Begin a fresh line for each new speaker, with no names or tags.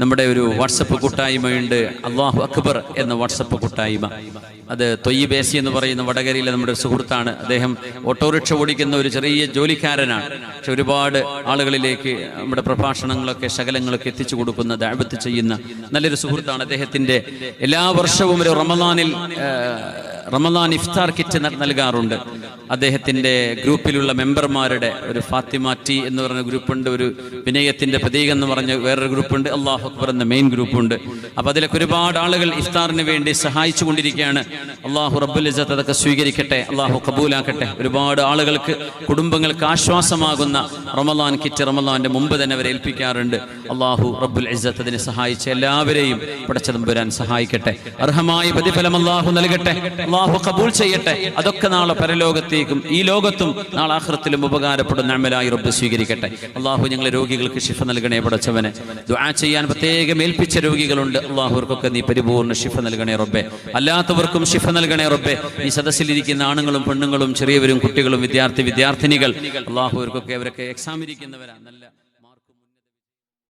നമ്മുടെ ഒരു വാട്സപ്പ് കൂട്ടായ്മയുണ്ട്. അള്ളാഹു അക്ബർ എന്ന വാട്സപ്പ് കൂട്ടായ്മ. അത് തൊയ്യബേസി എന്ന് പറയുന്ന വടകരയിലെ നമ്മുടെ സുഹൃത്താണ്. അദ്ദേഹം ഓട്ടോറിക്ഷ ഓടിക്കുന്ന ഒരു ചെറിയ ജോലിക്കാരനാണ്. പക്ഷെ ഒരുപാട് ആളുകളിലേക്ക് നമ്മുടെ പ്രഭാഷണങ്ങളൊക്കെ ശകലങ്ങളൊക്കെ എത്തിച്ചു കൊടുക്കുന്ന ദാപത്ത് ചെയ്യുന്ന നല്ലൊരു സുഹൃത്താണ് അദ്ദേഹത്തിന്റെ എല്ലാ വർഷവും ഒരു റമദാനിൽ റമദാൻ ഇഫ്താർ കിറ്റ് നൽകാറുണ്ട്. അദ്ദേഹത്തിന്റെ ഗ്രൂപ്പിലുള്ള മെമ്പർമാരുടെ ഒരു ഫാത്തിമ ടി എന്ന് പറഞ്ഞ ഗ്രൂപ്പുണ്ട് ഒരു വിനയത്തിന്റെ പ്രതീകം എന്ന് പറഞ്ഞ വേറൊരു ഗ്രൂപ്പുണ്ട് അള്ളാഹു അക്ബർ എന്ന മെയിൻ ഗ്രൂപ്പുണ്ട്. അപ്പോൾ അതിലൊക്കെ ഒരുപാട് ആളുകൾ ഇഫ്താറിന് വേണ്ടി സഹായിച്ചു കൊണ്ടിരിക്കുകയാണ്. അള്ളാഹു റബ്ബുൽ ഇസത്ത് അതൊക്കെ സ്വീകരിക്കട്ടെ അള്ളാഹു കബൂലാക്കട്ടെ. ഒരുപാട് ആളുകൾക്ക് കുടുംബങ്ങൾക്ക് ആശ്വാസമാകുന്ന റമദാൻ കിറ്റ് റമദാന്റെ മുമ്പ് തന്നെ അവരെ ഏൽപ്പിക്കാറുണ്ട്. അള്ളാഹു റബ്ബുൽ ഇസ്സത്ത് അതിനെ സഹായിച്ച എല്ലാവരെയും പടച്ചതമ്പുരാൻ സഹായിക്കട്ടെ. അർഹമായ പ്രതിഫലം അള്ളാഹു നൽകട്ടെ. അള്ളാഹു കബൂൾ ചെയ്യട്ടെ. അതൊക്കെ നാളെ പരലോകത്തേക്കും ഈ ലോകത്തും നാളെ ആഹ്റത്തിലും ഉപകാരപ്പെടുന്ന അമലായി റബ്ബ് സ്വീകരിക്കട്ടെ. അള്ളാഹു ഞങ്ങളെ രോഗികൾക്ക് ശിഫ നൽകണേ പടച്ചവനെ. ദുആ ചെയ്യാൻ പ്രത്യേകം ഏൽപ്പിച്ച രോഗികളുണ്ട്. അള്ളാഹുവർക്കൊക്കെ നീ പരിപൂർണ ശിഫ നൽകണേ റബ്ബെ. അല്ലാത്തവർക്കും ശിഫ നൽകണേ റബ്ബെ. ഈ സദസ്സിലിരിക്കുന്ന ആണുങ്ങളും പെണ്ണുങ്ങളും ചെറിയവരും കുട്ടികളും വിദ്യാർത്ഥി വിദ്യാർത്ഥിനികൾ അള്ളാഹുവർക്കൊക്കെ അവരൊക്കെ എക്സാം നല്ല